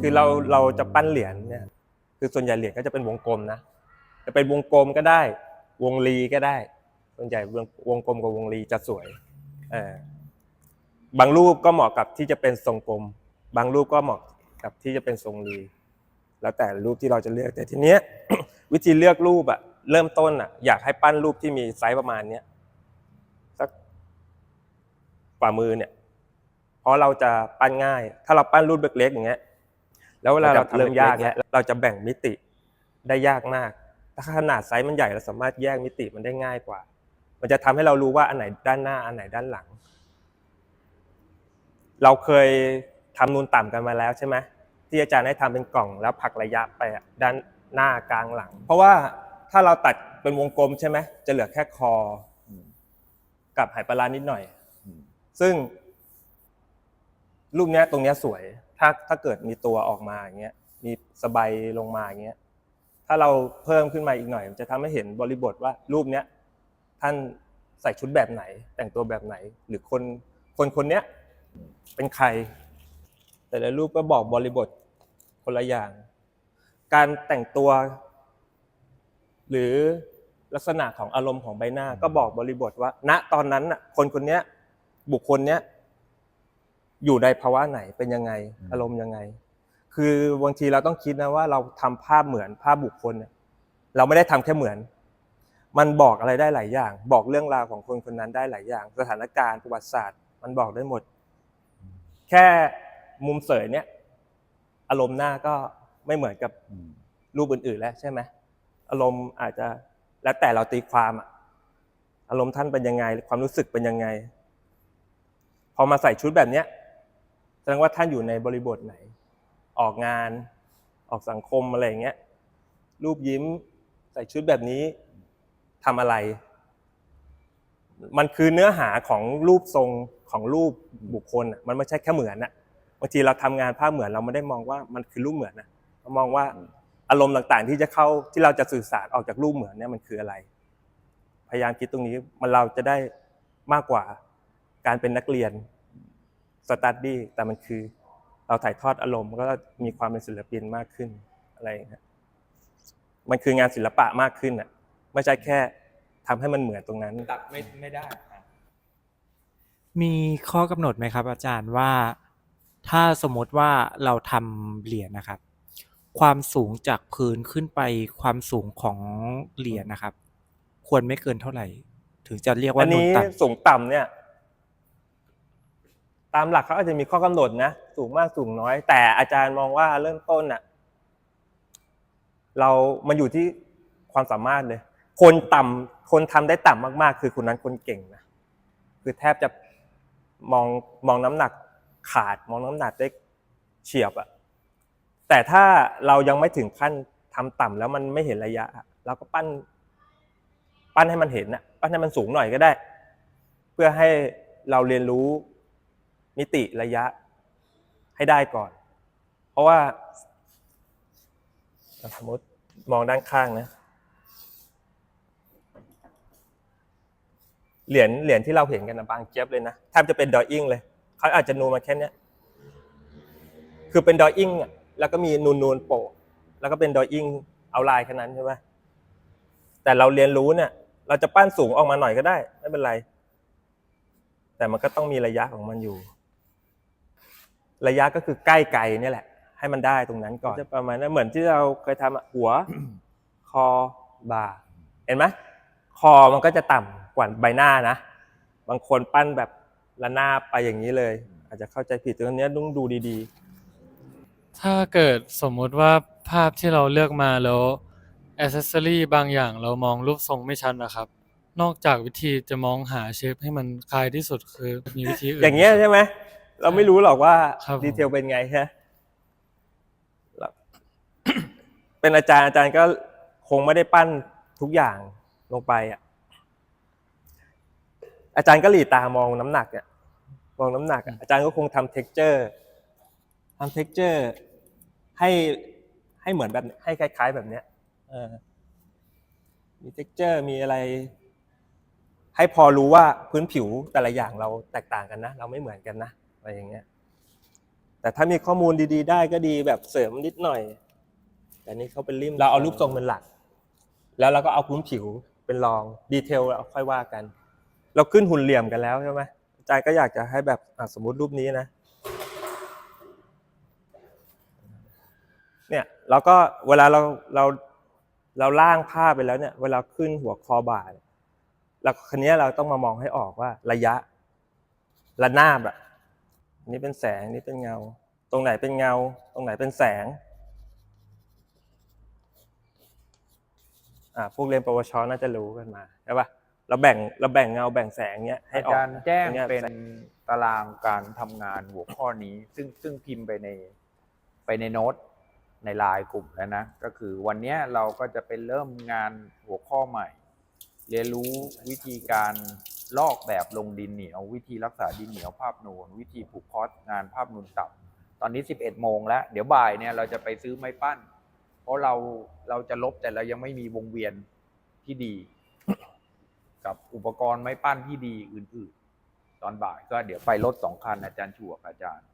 คือเราเราจะปั้นเหรียญเนี่ยคือส่วนใหญ่เหรียญก็จะเป็นวงกลมนะจะเป็นวงกลมก็ได้ วงรีก็ได้ ส่วนใหญ่วงวงกลมกับวงรีจะสวยเออบางรูปก็เหมาะกับที่จะเป็นทรงกลม บางรูปก็เหมาะกับที่จะเป็นทรงรีแล้วแต่รูปที่เราจะเลือกแต่ทีเนี้ยวิธีเลือกรูปอะเริ่มต้นอะอยากให้ปั้นรูปที่มีไซส์ประมาณเนี้ยสักฝ่ามือเนี่ยเพราะเราจะปั้นง่าย ถ้าเราปั้นรูปเล็กๆอย่างเงี้ย แล้วเวลาเราเริ่มยากเนี่ยเราจะแบ่งมิติได้ยากมาก ถ้าขนาดไซส์มันใหญ่เราสามารถแยกมิติมันได้ง่ายกว่า มันจะทำให้เรารู้ว่าอันไหนด้านหน้าอันไหนด้านหลัง เราเคยทำนูนต่ำกันมาแล้วใช่ไหมที่อาจารย์ให้ทำเป็นกล่องแล้วผลักระยะไปอะด้านหน้ากลางหลัง เพราะว่าถ้าเราตัดเป็นวงกลมใช่ไหมจะเหลือแค่คออืมกับไหปลาร้านิดหน่อยอืมซึ่งรูปเนี้ยตรงเนี้ยสวย ถ้าถ้าเกิดมีตัวออกมาอย่างเงี้ยมีสบายลงมาอย่างเงี้ยถ้าเราเพิ่มขึ้นมาอีกหน่อย มันจะทำให้เห็นบริบทว่ารูปเนี้ยท่านใส่ชุดแบบไหน แต่งตัวแบบไหน หรือคนคนคนเนี้ยเป็นใคร แต่ละรูปก็บอกบริบทคนละอย่าง การแต่งตัว หรือลักษณะของอารมณ์ของใบหน้า ก็บอกบริบทว่า ณตอนนั้นน่ะคนคนเนี้ยบุคคลเนี้ย อยู่ในภาวะไหนเป็นยังไงอืมอารมณ์ยังไง คือบางทีเราต้องคิดนะว่าเราทำภาพเหมือนภาพบุคคลเนี่ยเราไม่ได้ทำแค่เหมือน มันบอกอะไรได้หลายอย่าง บอกเรื่องราวของคนคนนั้นได้หลายอย่าง สถานการณ์ประวัติศาสตร์ มันบอกได้หมด แค่มุมเสยเนี่ย อารมณ์หน้าก็ไม่เหมือนกับอืมรูปอื่นๆแล้วใช่ไหมอารมณ์อาจจะแล้วแต่เราตีความอะอารมณ์ท่านเป็นยังไง ความรู้สึกเป็นยังไง พอมาใส่ชุดแบบเนี้ยแส ดงว่าท่านอยู่ในบริบทไหน ออกงานออกสังคมอะไรอย่างเงี้ยรูปยิ้มใส่ชุดแบบนี้ทำอะไร มันคือเนื้อหาของรูปทรงของรูปบุคคลมันไม่ใช่แค่เหมือนอะบางทีเราทำงานภาพเหมือนเราไม่ได้มองว่ามันคือรูปเหมือนนะเรามองว่าอารมณ์ต่างๆ ที่จะเข้าที่เราจะสื่อสารออกจากรูปเหมือนเนี่ยมันคืออะไร พยายามคิดตรงนี้มันเราจะได้มากกว่าการเป็นนักเรียน สตัดดี้แต่มันคือเราถ่ายทอดอารมณ์ก็มีความเป็นศิลปินมากขึ้นอะไรอย่างเงี้ยมันคืองานศิลปะมากขึ้นอะไม่ใช่แค่ทำให้มันเหมือนตรงนั้นตัดไม่ไม่ได้อะมีข้อกำหนดไหมครับ อาจารย์ว่าถ้าสมมติว่าเราทำเหรียญนะครับ ความสูงจากพื้นขึ้นไปความสูงของเหรียญนะครับ ควรไม่เกินเท่าไหร่ ถึงจะเรียกอัว่านนูนนี้ต่สูงต่ำเนี่ยตามหลักเขาอาจจะมีข้อกำหนดนะสูงมากสูงน้อย แต่อาจารย์มองว่าเริ่มต้นน่ะ เรามันอยู่ที่ความสามารถเลย คนต่ำคนทำได้ต่ำมาก ๆ คือคนนั้นคนเก่งนะคือแทบจะมองมองน้ำหนักขาด มองน้ำหนักได้เฉียบอะแต่ถ้าเรายังไม่ถึงขั้นทำต่ำแล้วมันไม่เห็นระยะอะเราก็ปั้น ปั้นให้มันเห็นนะปั้นให้มันสูงหน่อยก็ได้ เพื่อให้เราเรียนรู้ มิติระยะให้ได้ก่อน เพราะว่าสมมติมองด้านข้างนะ เหรียญเหรียญที่เราเห็นกันนะบางเจี๊ยบเลยนะแทบจะเป็นดอยอิงเลยเขาอาจจะนูนมาแค่เนี้ยคือเป็นดอยอิงแล้วก็มีนูนนูนๆโปะแล้วก็เป็นดอยอิงเอาลายแค่นั้นใช่ไหมแต่เราเรียนรู้เนี่ย เราจะปั้นสูงออกมาหน่อยก็ได้ ไม่เป็นไร แต่มันก็ต้องมีระยะของมันอยู่ ระยะก็คือใกล้ไกลเนี่ยแหละ ให้มันได้ตรงนั้นก่อนจะประมาณนั้นเหมือนที่เราเคยทำอะหัว คอบ่า เห็นไหมคอมันก็จะต่ำกว่าใบหน้านะ บางคนปั้นแบบละหน้าบไปอย่างนี้เลย อาจจะเข้าใจผิดตรงนี้ต้องดูดีถ้าเกิดสมมุติว่าภาพที่เราเลือกมาแล้วอ c เซสซอรีบางอย่างเรามองรูปทรงไม่ชัดนะครับ นอกจากวิธีจะมองหาเชฟให้มันคลายที่สุดคือมีวิธีอื่ๆนอย่างเงี้ยใช่ไหม เราไม่รู้หรอกว่าครับผม ดีเทลเป็นไงใช่ไหมเราเป็นอาจารย์อาจารย์ก็คงไม่ได้ปั้นทุกอย่างลงไปอะ อาจารย์ก็หลีตามองน้ำหนักอะมองน้ำหนักอะอาจารย์ก็คงทำเท็กเจอร์ทำเท็กเจอร์ให้ให้เหมือนแบบให้คล้าย ๆ แบบเนี้ยเออมีเท็กเจอร์มีอะไร ให้พอรู้ว่าพื้นผิวแต่ละอย่างเราแตกต่างกันนะ เราไม่เหมือนกันนะ อะไรอย่างเงี้ย แต่ถ้ามีข้อมูลดีๆ ได้ก็ดีแบบเสริมนิดหน่อย แต่นี่เขาเป็นริมเราเอารูปทรงเป็นหลัก แล้วเราก็เอาพื้นผิวเป็นรองดีเทลเราค่อยว่ากัน เราขึ้นหุ่นเหลี่ยมกันแล้วใช่ไหมอาจารย์ก็อยากจะให้แบบอะสมมุติรูปนี้นะเนี่ยเราก็เวลาเราเราเราล่างผ้าไปแล้วเนี่ย เวลาขึ้นหัวคอบ่าเนี่ยเราคันนี้ยเราต้องมามองให้ออกว่าระยะระนาบอะอั นนี้เป็นแสงอันนี้เป็นเงา ตรงไหนเป็นเงา ตรงไหนเป็นแสงอ่าพวกเรียนปวชน่าจะรู้กันมาใช่ปะเราแบ่งเราแบ่งเงาแบ่งแสงเนี้ยให้อาออกจารย์แจ้งตรยเป็นแสตารางการทำงานหัวข้อนี้ ซึ่งซึ่งพิมพ์ไปในไปในโน้ตในไลน์กลุ่มแล้วนะ ก็คือวันเนี้ยเราก็จะไปเริ่มงานหัวข้อใหม่ เรียนรู้วิธีการ ลอกแบบลงดินเหนียว วิธีรักษาดินเหนียวภาพนูน วิธีผูกคอสงานภาพนูนต่ำตอนนี้ 11 โมงแล้ว เดี๋ยวบ่ายเนี่ยเราจะไปซื้อไม้ปั้น เพราะเราเราจะลบแต่เรายังไม่มีวงเวียนที่ดี กับอุปกรณ์ไม้ปั้นที่ดีอื่น ๆ ตอนบ่ายก็เดี๋ยวไปรถสองคันอาจารย์ชัวกอาจารย์